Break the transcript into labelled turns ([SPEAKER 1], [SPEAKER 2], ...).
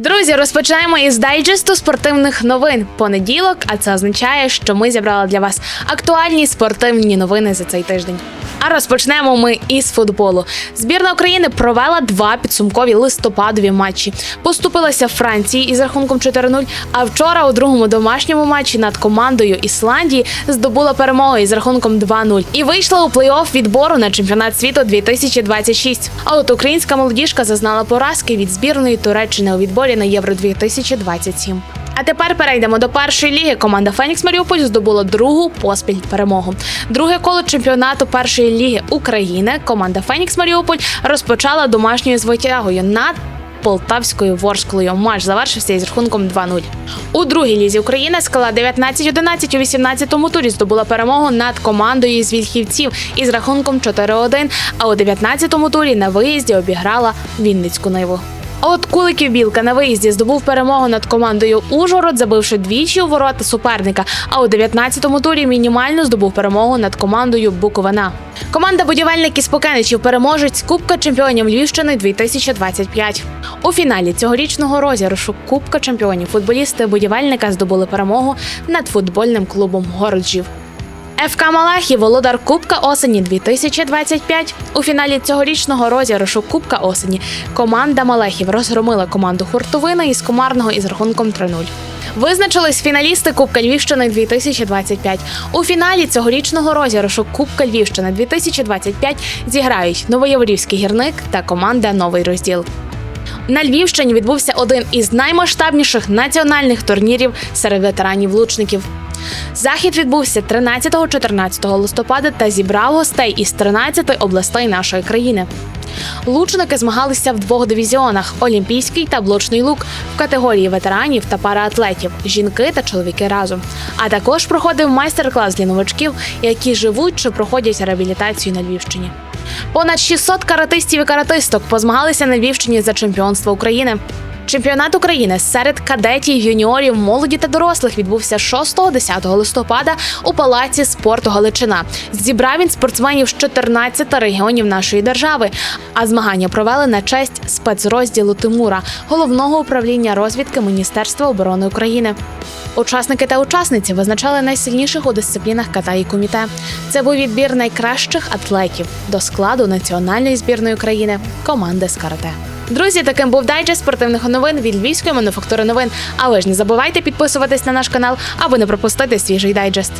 [SPEAKER 1] Друзі, розпочинаємо із дайджесту спортивних новин. Понеділок, а це означає, що ми зібрали для вас актуальні спортивні новини за цей тиждень. А розпочнемо ми із футболу. Збірна України провела два підсумкові листопадові матчі. Поступилася Франції із рахунком 4-0, А вчора у другому домашньому матчі над командою Ісландії здобула перемогу із рахунком 2-0 і вийшла у плей-офф відбору на чемпіонат світу 2026. А от українська молодіжка зазнала поразки від збірної Туреччини у відборі на Євро 2027. А тепер перейдемо до першої ліги. Команда Фенікс Маріуполь здобула другу поспіль перемогу. Друге коло чемпіонату першої ліги України. Команда Фенікс Маріуполь розпочала домашньою звитягою над Полтавською Ворсклою. Матч завершився із рахунком 2-0. У другій лізі України скала 19-11 у 18-му турі здобула перемогу над командою з Вільхівців із рахунком 4-1, а у 19-му турі на виїзді обіграла Вінницьку Ниву. А от Куликів Білка на виїзді здобув перемогу над командою Ужгород, забивши двічі у ворота суперника. А у 19-му турі мінімально здобув перемогу над командою Буковина. Команда будівельників з Покеничів переможець Кубка чемпіонів Львівщини 2025. У фіналі цьогорічного розіграшу Кубка чемпіонів футболісти будівельника здобули перемогу над футбольним клубом Горджів. ФК Малахі володар Кубка осені 2025. У фіналі цьогорічного розіграшу Кубка осені команда Малахів розгромила команду Хуртовина із Комарного із рахунком 3-0. Визначились фіналісти Кубка Львівщини 2025. У фіналі цьогорічного розіграшу Кубка Львівщини 2025 зіграють Новояворівський гірник та команда Новий розділ. На Львівщині відбувся один із наймасштабніших національних турнірів серед ветеранів-лучників. Захід відбувся 13-14 листопада та зібрав гостей із 13 областей нашої країни. Лучники змагалися в двох дивізіонах: Олімпійський та блочний лук в категорії ветеранів та параатлетів, жінки та чоловіки разом. А також проходив майстер-клас для новачків, які живуть чи проходять реабілітацію на Львівщині. Понад 600 каратистів і каратисток позмагалися на Львівщині за чемпіонство України. Чемпіонат України серед кадетів, юніорів, молоді та дорослих відбувся 6-10 листопада у палаці спорту Галичина. Зібрав він спортсменів з 14 регіонів нашої держави. А змагання провели на честь спецрозділу Тимура, головного управління розвідки Міністерства оборони України. Учасники та учасниці визначали найсильніших у дисциплінах ката і коміте. Це був відбір найкращих атлетів до складу національної збірної України команди з карате. Друзі, таким був дайджест спортивних новин від львівської мануфактури новин. Але ж не забувайте підписуватись на наш канал, аби не пропустити свіжий дайджест.